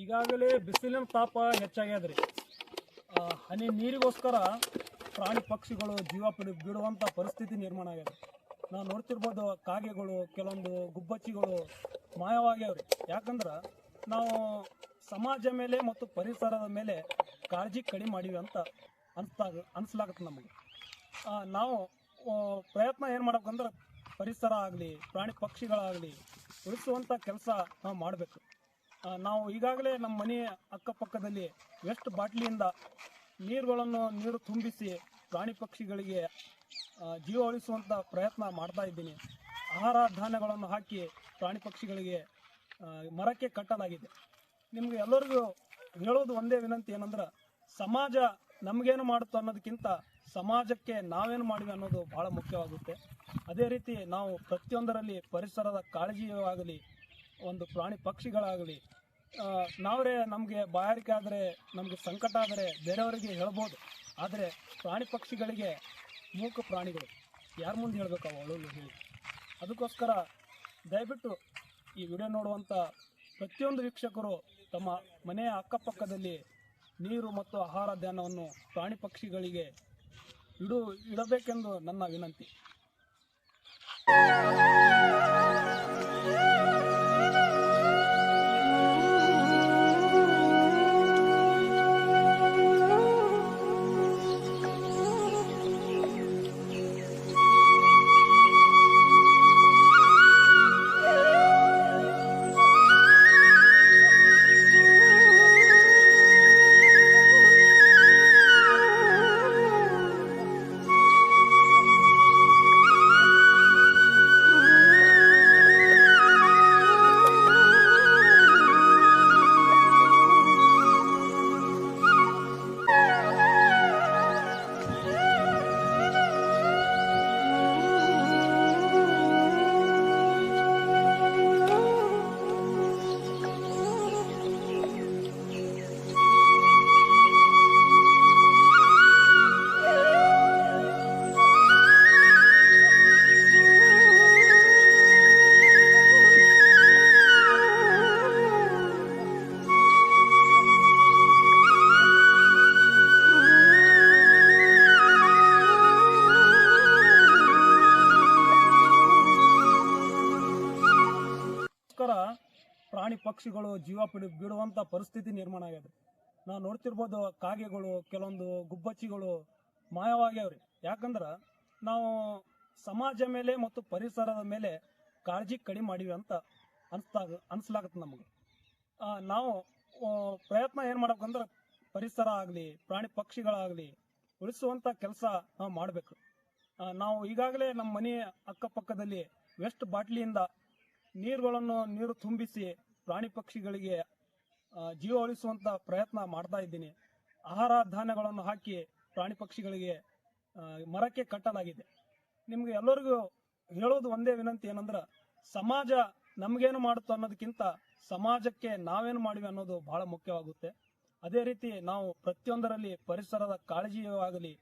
ಈಗಾಗಲೇ ಬಿಸಿಲಿನ ತಾಪ ಹೆಚ್ಚಾಗ್ಯದ್ರಿ. ಹನಿ ನೀರಿಗೋಸ್ಕರ ಪ್ರಾಣಿ ಪಕ್ಷಿಗಳು ಜೀವ ಪಡಿ ಬಿಡುವಂಥ ಪರಿಸ್ಥಿತಿ ನಿರ್ಮಾಣ ಆಗ್ಯದ ನಾವು ನೋಡ್ತಿರ್ಬೋದು ಕಾಗೆಗಳು, ಕೆಲವೊಂದು ಗುಬ್ಬಚ್ಚಿಗಳು ಮಾಯವಾಗ್ಯಾವ್ರಿ. ಯಾಕಂದ್ರೆ ನಾವು ಸಮಾಜ ಮೇಲೆ ಮತ್ತು ಪರಿಸರದ ಮೇಲೆ ಕಾಳಜಿ ಕಡಿಮೆ ಮಾಡೀವಿ ಅಂತ ಅನ್ಸ್ದಾಗ ಅನಿಸ್ಲಾಗತ್ತೆ ನಮಗೆ. ನಾವು ಪ್ರಯತ್ನ ಏನು ಮಾಡ್ಬೇಕಂದ್ರೆ ಪರಿಸರ ಆಗಲಿ, ಪ್ರಾಣಿ ಪಕ್ಷಿಗಳಾಗಲಿ ಉಳಿಸುವಂಥ ಕೆಲಸ ನಾವು ಮಾಡಬೇಕು. ನಾವು ಈಗಾಗಲೇ ನಮ್ಮ ಮನೆಯ ಅಕ್ಕಪಕ್ಕದಲ್ಲಿ ವೆಸ್ಟ್ ಬಾಟ್ಲಿಯಿಂದ ನೀರುಗಳನ್ನು ನೀರು ತುಂಬಿಸಿ ಪ್ರಾಣಿ ಪಕ್ಷಿಗಳಿಗೆ ಜೀವ ಉಳಿಸುವಂಥ ಪ್ರಯತ್ನ ಮಾಡ್ತಾ ಇದ್ದೀನಿ. ಆಹಾರ ಧಾನ್ಯಗಳನ್ನು ಹಾಕಿ ಪ್ರಾಣಿ ಪಕ್ಷಿಗಳಿಗೆ ಮರಕ್ಕೆ ಕಟ್ಟಲಾಗಿದೆ. ನಿಮ್ಗೆ ಎಲ್ಲರಿಗೂ ಹೇಳೋದು ಒಂದೇ ವಿನಂತಿ ಏನಂದ್ರೆ, ಸಮಾಜ ನಮಗೇನು ಮಾಡುತ್ತೆ ಅನ್ನೋದಕ್ಕಿಂತ ಸಮಾಜಕ್ಕೆ ನಾವೇನು ಮಾಡಿವೆ ಅನ್ನೋದು ಬಹಳ ಮುಖ್ಯವಾಗುತ್ತೆ. ಅದೇ ರೀತಿ ನಾವು ಪ್ರತಿಯೊಂದರಲ್ಲಿ ಪರಿಸರದ ಕಾಳಜಿಯೂ ಆಗಲಿ ಒಂದು ಪ್ರಾಣಿ ಪಕ್ಷಿಗಳಾಗಲಿ ನಾವರೇ ನಮಗೆ ಬಾಯಾರಿಕೆ ಆದರೆ, ನಮಗೆ ಸಂಕಟ ಆದರೆ ಬೇರೆಯವರಿಗೆ ಹೇಳ್ಬೋದು. ಆದರೆ ಪ್ರಾಣಿ ಪಕ್ಷಿಗಳಿಗೆ ಮೂಕ ಪ್ರಾಣಿಗಳು. ಯಾರ ಮುಂದೆ ಹೇಳಬೇಕು ಅವು ಅಳಲು ಹೇಳಿ ಅದಕ್ಕೋಸ್ಕರ ದಯವಿಟ್ಟು ಈ ವಿಡಿಯೋ ನೋಡುವಂಥ ಪ್ರತಿಯೊಂದು ವೀಕ್ಷಕರು ತಮ್ಮ ಮನೆಯ ಅಕ್ಕಪಕ್ಕದಲ್ಲಿ ನೀರು ಮತ್ತು ಆಹಾರ ಧ್ಯಾನವನ್ನು ಪ್ರಾಣಿ ಪಕ್ಷಿಗಳಿಗೆ ಇಡು, ಇಡಬೇಕೆಂದು ನನ್ನ ವಿನಂತಿ. ಪ್ರಾಣಿ ಪಕ್ಷಿಗಳು ಜೀವ ಬಿಡು ಬಿಡುವಂಥ ಪರಿಸ್ಥಿತಿ ನಿರ್ಮಾಣ ಆಗ್ಯದ ನಾವು ನೋಡ್ತಿರ್ಬೋದು ಕಾಗೆಗಳು, ಕೆಲವೊಂದು ಗುಬ್ಬಚ್ಚಿಗಳು ಮಾಯವಾಗ್ಯಾವ್ರಿ ಯಾಕಂದ್ರೆ ನಾವು ಸಮಾಜ ಮೇಲೆ ಮತ್ತು ಪರಿಸರದ ಮೇಲೆ ಕಾಳಜಿ ಕಡಿಮೆ ಮಾಡೀವಿ ಅಂತ ಅನ್ಸ್ತಾಗ ಅನ್ಸ್ಲಾಗತ್ತೆ ನಮಗೆ. ನಾವು ಪ್ರಯತ್ನ ಏನು ಮಾಡ್ಬೇಕಂದ್ರೆ ಪರಿಸರ ಆಗಲಿ, ಪ್ರಾಣಿ ಪಕ್ಷಿಗಳಾಗಲಿ ಉಳಿಸುವಂಥ ಕೆಲಸ ನಾವು ಮಾಡಬೇಕು. ನಾವು ಈಗಾಗಲೇ ನಮ್ಮ ಮನೆ ಅಕ್ಕಪಕ್ಕದಲ್ಲಿ ವೆಸ್ಟ್ ಬಾಟ್ಲಿಯಿಂದ ನೀರುಗಳನ್ನು ನೀರು ತುಂಬಿಸಿ ಪ್ರಾಣಿ ಪಕ್ಷಿಗಳಿಗೆ ಜೀವ ಉಳಿಸುವಂತ ಪ್ರಯತ್ನ ಮಾಡ್ತಾ ಇದ್ದೀನಿ. ಆಹಾರ ಧಾನ್ಯಗಳನ್ನು ಹಾಕಿ ಪ್ರಾಣಿ ಪಕ್ಷಿಗಳಿಗೆ ಮರಕ್ಕೆ ಕಟ್ಟಲಾಗಿದೆ. ನಿಮ್ಗೆ ಎಲ್ಲರಿಗೂ ಹೇಳೋದು ಒಂದೇ ವಿನಂತಿ ಏನಂದ್ರೆ, ಸಮಾಜ ನಮಗೇನು ಮಾಡುತ್ತೋ ಅನ್ನೋದಕ್ಕಿಂತ ಸಮಾಜಕ್ಕೆ ನಾವೇನು ಮಾಡಿವೆ ಅನ್ನೋದು ಬಹಳ ಮುಖ್ಯವಾಗುತ್ತೆ. ಅದೇ ರೀತಿ ನಾವು ಪ್ರತಿಯೊಂದರಲ್ಲಿ ಪರಿಸರದ ಕಾಳಜಿಯೂ ಆಗಲಿ,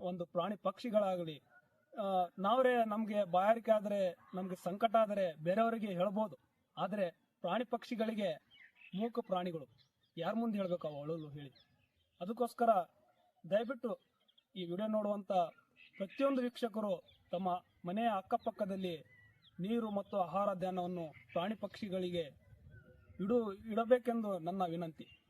ಒಂದು ಪ್ರಾಣಿ ಪಕ್ಷಿಗಳಾಗಲಿ ಆ, ನಮ್ಗೆ ಬಾಯಾರಿಕೆ ಆದರೆ ನಮಗೆ ಸಂಕಟ ಆದರೆ ಬೇರೆಯವರಿಗೆ ಹೇಳ್ಬೋದು. ಆದರೆ ಪ್ರಾಣಿ ಪಕ್ಷಿಗಳಿಗೆ ಮೂಕ ಪ್ರಾಣಿಗಳು. ಯಾರ ಮುಂದೆ ಹೇಳ್ಬೇಕು ಅವು ಹೇಳಿ. ಅದಕ್ಕೋಸ್ಕರ ದಯವಿಟ್ಟು ಈ ವಿಡಿಯೋ ನೋಡುವಂಥ ಪ್ರತಿಯೊಂದು ವೀಕ್ಷಕರು ತಮ್ಮ ಮನೆಯ ಅಕ್ಕಪಕ್ಕದಲ್ಲಿ ನೀರು ಮತ್ತು ಆಹಾರ ಧ್ಯಾನವನ್ನು ಪ್ರಾಣಿ ಪಕ್ಷಿಗಳಿಗೆ ಇಡು ಇಡಬೇಕೆಂದು ನನ್ನ ವಿನಂತಿ.